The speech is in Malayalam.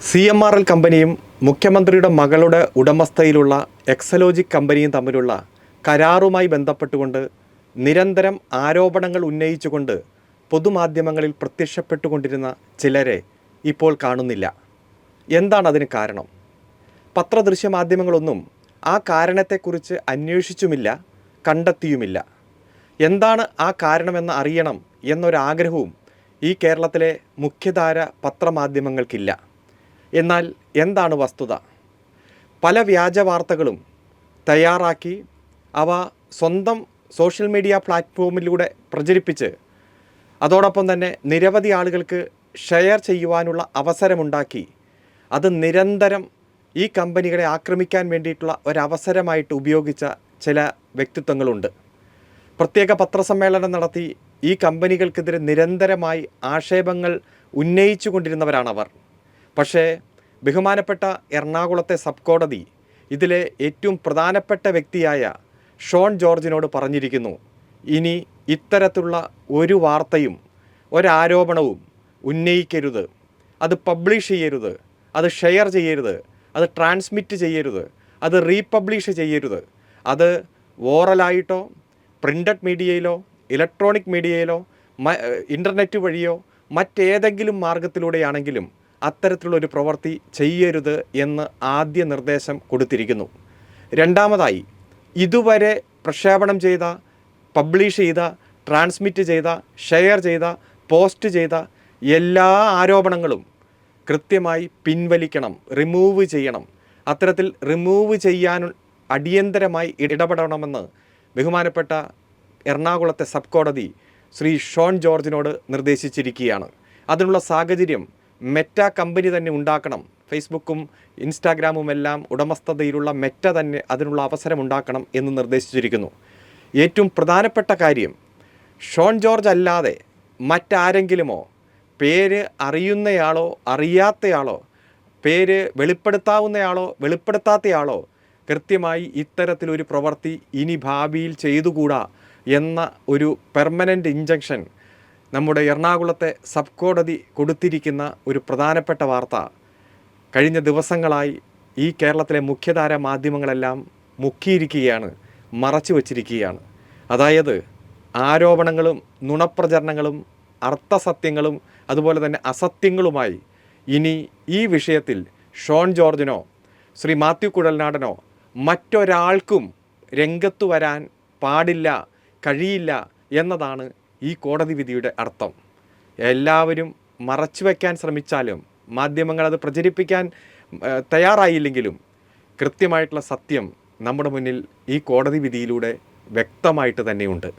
സി എം ആർ എൽ കമ്പനിയും മുഖ്യമന്ത്രിയുടെ മകളുടെ ഉടമസ്ഥയിലുള്ള എക്സലോജിക് കമ്പനിയും തമ്മിലുള്ള കരാറുമായി ബന്ധപ്പെട്ടുകൊണ്ട് നിരന്തരം ആരോപണങ്ങൾ ഉന്നയിച്ചുകൊണ്ട് പൊതുമാധ്യമങ്ങളിൽ പ്രത്യക്ഷപ്പെട്ടുകൊണ്ടിരുന്ന ചിലരെ ഇപ്പോൾ കാണുന്നില്ല. എന്താണ് അതിന് കാരണം? പത്രദൃശ്യ മാധ്യമങ്ങളൊന്നും ആ കാരണത്തെക്കുറിച്ച് അന്വേഷിച്ചുമില്ല കണ്ടെത്തിയുമില്ല. എന്താണ് ആ കാരണമെന്ന് അറിയണം എന്നൊരാഗ്രഹവും ഈ കേരളത്തിലെ മുഖ്യധാര പത്രമാധ്യമങ്ങൾക്കില്ല. എന്നാൽ എന്താണ് വസ്തുത? പല വ്യാജ വാർത്തകളും തയ്യാറാക്കി അവ സ്വന്തം സോഷ്യൽ മീഡിയ പ്ലാറ്റ്ഫോമിലൂടെ പ്രചരിപ്പിച്ച് അതോടൊപ്പം തന്നെ നിരവധി ആളുകൾക്ക് ഷെയർ ചെയ്യുവാനുള്ള അവസരമുണ്ടാക്കി. അത് നിരന്തരം ഈ കമ്പനികളെ ആക്രമിക്കാൻ വേണ്ടിയിട്ടുള്ള ഒരവസരമായിട്ട് ഉപയോഗിച്ച ചില വ്യക്തിത്വങ്ങളുണ്ട്. പ്രത്യേക പത്രസമ്മേളനം നടത്തി ഈ കമ്പനികൾക്കെതിരെ നിരന്തരമായി ആക്ഷേപങ്ങൾ ഉന്നയിച്ചു കൊണ്ടിരുന്നവരാണവർ പക്ഷേ ബഹുമാനപ്പെട്ട എറണാകുളത്തെ സബ് കോടതി ഇതിലെ ഏറ്റവും പ്രധാനപ്പെട്ട വ്യക്തിയായ ഷോൺ ജോർജിനോട് പറഞ്ഞിരിക്കുന്നു ഇനി ഇത്തരത്തിലുള്ള ഒരു വാർത്തയും ഒരാരോപണവും ഉന്നയിക്കരുത്. അത് പബ്ലിഷ് ചെയ്യരുത്. അത് ഷെയർ ചെയ്യരുത്. അത് ട്രാൻസ്മിറ്റ് ചെയ്യരുത്. അത് റീപബ്ലിഷ് ചെയ്യരുത്. അത് ഓറലായിട്ടോ പ്രിന്റഡ് മീഡിയയിലോ ഇലക്ട്രോണിക് മീഡിയയിലോ ഇന്റർനെറ്റ് വഴിയോ മറ്റേതെങ്കിലും മാർഗത്തിലൂടെയാണെങ്കിലും അത്തരത്തിലുള്ളൊരു പ്രവൃത്തി ചെയ്യരുത് എന്ന് ആദ്യ നിർദ്ദേശം കൊടുത്തിരിക്കുന്നു. രണ്ടാമതായി ഇതുവരെ പ്രക്ഷേപണം ചെയ്ത പബ്ലിഷ് ചെയ്ത ട്രാൻസ്മിറ്റ് ചെയ്ത ഷെയർ ചെയ്ത പോസ്റ്റ് ചെയ്ത എല്ലാ ആരോപണങ്ങളും കൃത്യമായി പിൻവലിക്കണം റിമൂവ് ചെയ്യണം. അത്തരത്തിൽ റിമൂവ് ചെയ്യാൻ അടിയന്തരമായി ഇടപെടണമെന്ന് ബഹുമാനപ്പെട്ട എറണാകുളത്തെ സബ് കോടതി ശ്രീ ഷോൺ ജോർജിനോട് നിർദ്ദേശിച്ചിരിക്കുകയാണ്. അതിനുള്ള സാഹചര്യം മെറ്റ കമ്പനി തന്നെ ഉണ്ടാക്കണം. ഫേസ്ബുക്കും ഇൻസ്റ്റാഗ്രാമും എല്ലാം ഉടമസ്ഥതയിലുള്ള മെറ്റ തന്നെ അതിനുള്ള അവസരം ഉണ്ടാക്കണം എന്ന് നിർദ്ദേശിച്ചിരിക്കുന്നു. ഏറ്റവും പ്രധാനപ്പെട്ട കാര്യം ഷോൺ ജോർജ് അല്ലാതെ മറ്റാരെങ്കിലുമോ പേര് അറിയുന്നയാളോ അറിയാത്തയാളോ പേര് വെളിപ്പെടുത്താവുന്നയാളോ വെളിപ്പെടുത്താത്തയാളോ കൃത്യമായി ഇത്തരത്തിലൊരു പ്രവൃത്തി ഇനി ഭാവിയിൽ ചെയ്തുകൂടാ എന്ന ഒരു പെർമനന്റ് ഇഞ്ചക്ഷൻ നമ്മുടെ എറണാകുളത്തെ സബ് കോടതി കൊടുത്തിരിക്കുന്ന ഒരു പ്രധാനപ്പെട്ട വാർത്ത. കഴിഞ്ഞ ദിവസങ്ങളായി ഈ കേരളത്തിലെ മുഖ്യധാര മാധ്യമങ്ങളെല്ലാം മുക്കിയിരിക്കുകയാണ് മറച്ചു വച്ചിരിക്കുകയാണ്. അതായത് ആരോപണങ്ങളും നുണപ്രചരണങ്ങളും അർത്ഥസത്യങ്ങളും അതുപോലെ തന്നെ അസത്യങ്ങളുമായി ഇനി ഈ വിഷയത്തിൽ ഷോൺ ജോർജിനോ ശ്രീ മാത്യു കുഴൽനാടനോ മറ്റൊരാൾക്കും രംഗത്തു വരാൻ പാടില്ല കഴിയില്ല എന്നതാണ് ഈ കോടതി വിധിയുടെ അർത്ഥം. എല്ലാവരും മറച്ചു വയ്ക്കാൻ ശ്രമിച്ചാലും മാധ്യമങ്ങൾ അത് പ്രചരിപ്പിക്കാൻ തയ്യാറായില്ലെങ്കിലും കൃത്യമായിട്ടുള്ള സത്യം നമ്മുടെ മുന്നിൽ ഈ കോടതി വിധിയിലൂടെ വ്യക്തമായിട്ട് തന്നെയുണ്ട്.